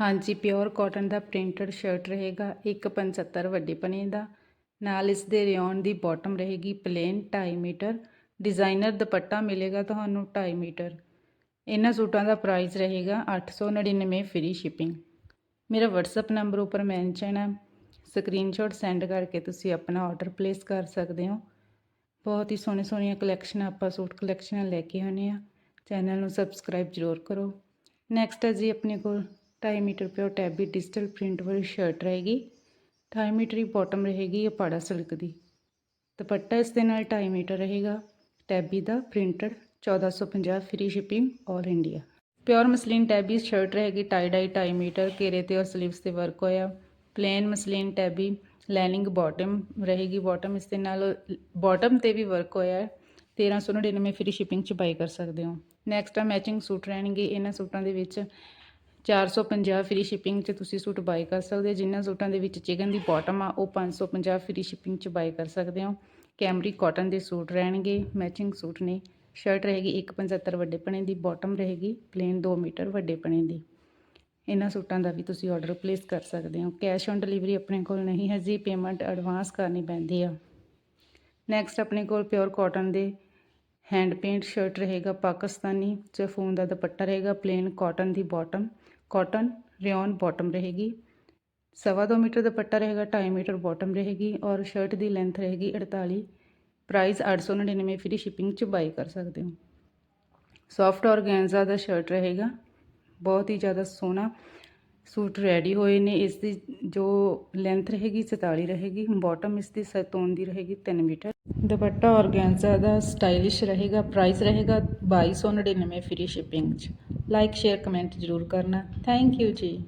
ਹਾਂਜੀ pure cotton ਦਾ printed shirt ਰਹੇਗਾ 175 ਵੱਡੇ ਪਨੇ ਦਾ। ਨਾਲ ਇਸ ਦੇ ਰਿਓਨ ਦੀ ਬਾਟਮ ਰਹੇਗੀ ਪਲੇਨ 2.5 ਮੀਟਰ। ਡਿਜ਼ਾਈਨਰ ਦੁਪੱਟਾ ਮਿਲੇਗਾ ਤੁਹਾਨੂੰ 2.5 ਮੀਟਰ। ਇਹਨਾਂ ਸੂਟਾਂ ਦਾ ਪ੍ਰਾਈਸ ਰਹੇਗਾ 899 ਫ੍ਰੀ ਸ਼ਿਪਿੰਗ ਮੇਰਾ WhatsApp ਨੰਬਰ ਉੱਪਰ ਮੈਂਸ਼ਨ ਹੈ। ਸਕਰੀਨਸ਼ਾਟ ਸੈਂਡ ਕਰਕੇ ਤੁਸੀਂ ਆਪਣਾ ਆਰਡਰ ਪਲੇਸ ਕਰ ਸਕਦੇ ਹੋ। ਬਹੁਤ ਹੀ ਸੋਹਣੇ ਸੋਹਣੀਆਂ ਕਲੈਕਸ਼ਨ ਆਪਾਂ ਸੂਟ ਕਲੈਕਸ਼ਨਾਂ ਲੈ ਕੇ ਆਉਂਦੇ ਆ ਚੈਨਲ ਨੂੰ ਸਬਸਕ੍ਰਾਈਬ ਜ਼ਰੂਰ ਕਰੋ। ਨੈਕਸਟ ਹੈ ਜੀ ਆਪਣੇ ਕੋਲ 2.5 metre pure tabby digital print ਵਾਲੀ ਸ਼ਰਟ ਰਹੇਗੀ। 2.5 ਮੀਟਰ ਦੀ ਬਾਟਮ ਰਹੇਗੀ ਇਹ ਪਾੜਾ ਸਿਲਕ ਦੀ। ਦੁਪੱਟਾ ਇਸ ਦੇ ਨਾਲ 2.5 ਮੀਟਰ ਰਹੇਗਾ। ਟੈਬੀ ਦਾ printed 1450 free shipping all India. Pure muslin tabby shirt ਰਹੇਗੀ ਟਾਈ ਡਾਈ 2.5 ਮੀਟਰ, ਘੇਰੇ ਤੇ ਔਰ ਸਲੀਵਸ ਤੇ ਵਰਕ ਹੋਇਆ। Plain muslin tabby lining bottom ਰਹੇਗੀ। ਬਾਟਮ ਇਸ ਦੇ ਨਾਲ ਬਾਟਮ ਤੇ ਵੀ ਵਰਕ ਹੋਇਆ ਹੈ। 1399 ਫ੍ਰੀ ਸ਼ਿਪਿੰਗ ਚ ਬਾਈ ਕਰ ਸਕਦੇ ਹੋ। ਨੈਕਸਟ ਆ ਮੈਚਿੰਗ ਸੂਟ ਰਹਿਣਗੇ। ਇਹਨਾਂ ਸੂਟਾਂ ਦੇ ਵਿੱਚ 450 ਫ੍ਰੀ ਸ਼ਿਪਿੰਗ 'ਚ ਤੁਸੀਂ ਸੂਟ ਬਾਈ ਕਰ ਸਕਦੇ ਹੋ। ਜਿਨ੍ਹਾਂ ਸੂਟਾਂ ਦੇ ਵਿੱਚ ਚਿਕਨ ਦੀ ਬਾਟਮ ਆ, ਉਹ 550 ਫ੍ਰੀ ਸ਼ਿਪਿੰਗ 'ਚ ਬਾਈ ਕਰ ਸਕਦੇ ਹੋ। ਕੈਮਰੀ ਕਾਟਨ ਦੇ ਸੂਟ ਰਹਿਣਗੇ ਮੈਚਿੰਗ ਸੂਟ ਨੇ। ਸ਼ਰਟ ਰਹੇਗੀ 175 ਵੱਡੇ ਪਣੇ ਦੀ ਬਾਟਮ ਰਹੇਗੀ ਪਲੇਨ 2 ਮੀਟਰ ਵੱਡੇ ਪਣੇ ਦੀ। ਇਹਨਾਂ ਸੂਟਾਂ ਦਾ ਵੀ ਤੁਸੀਂ ਆਰਡਰ ਪਲੇਸ ਕਰ ਸਕਦੇ ਹੋ। ਕੈਸ਼ ਔਨ ਡਿਲੀਵਰੀ ਆਪਣੇ ਕੋਲ ਨਹੀਂ ਹੈ ਜੀ ਪੇਮੈਂਟ ਐਡਵਾਂਸ ਕਰਨੀ ਪੈਂਦੀ ਆ। ਨੈਕਸਟ ਆਪਣੇ ਕੋਲ ਪਿਓਰ ਕਾਟਨ ਦੇ ਹੈਂਡ ਪੇਂਟ ਸ਼ਰਟ ਰਹੇਗਾ ਪਾਕਿਸਤਾਨੀ ਚਫੂਨ ਦਾ ਦੁਪੱਟਾ ਰਹੇਗਾ ਪਲੇਨ ਕਾਟਨ ਦੀ ਬਾਟਮ ਕਾਟਨ ਰਿਓਨ ਬਾਟਮ ਰਹੇਗੀ। ਸਵਾ ਦੋ ਮੀਟਰ ਦੁਪੱਟਾ ਰਹੇਗਾ 2.5 ਮੀਟਰ ਬਾਟਮ ਰਹੇਗੀ ਔਰ ਸ਼ਰਟ ਦੀ ਲੈਂਥ ਰਹੇਗੀ 48 ਪ੍ਰਾਈਸ 899 ਫ੍ਰੀ ਸ਼ਿਪਿੰਗ ਚ ਬਾਈ ਕਰ ਸਕਦੇ ਹੋ। ਸੌਫਟ ਔਰਗੈਂਜ਼ਾ ਦਾ ਸ਼ਰਟ ਰਹੇਗਾ, ਬਹੁਤ ਹੀ ਜ਼ਿਆਦਾ ਸੋਹਣਾ ਸੂਟ ਰੈਡੀ ਹੋਏ ਨੇ। ਇਸ ਦੀ ਜੋ ਲੈਂਥ ਰਹੇਗੀ 47 ਰਹੇਗੀ ਬਾਟਮ ਇਸ ਦੀ ਸਤੋਨ ਦੀ ਰਹੇਗੀ 3 ਮੀਟਰ। ਦੁਪੱਟਾ ਔਰਗੈਂਜ਼ਾ ਦਾ ਸਟਾਈਲਿਸ਼ ਰਹੇਗਾ ਪ੍ਰਾਈਸ ਰਹੇਗਾ 2299 ਫ੍ਰੀ ਸ਼ਿਪਿੰਗ ਚ। ਲਾਈਕ ਸ਼ੇਅਰ ਕਮੈਂਟ ਜ਼ਰੂਰ ਕਰਨਾ। ਥੈਂਕ ਯੂ ਜੀ।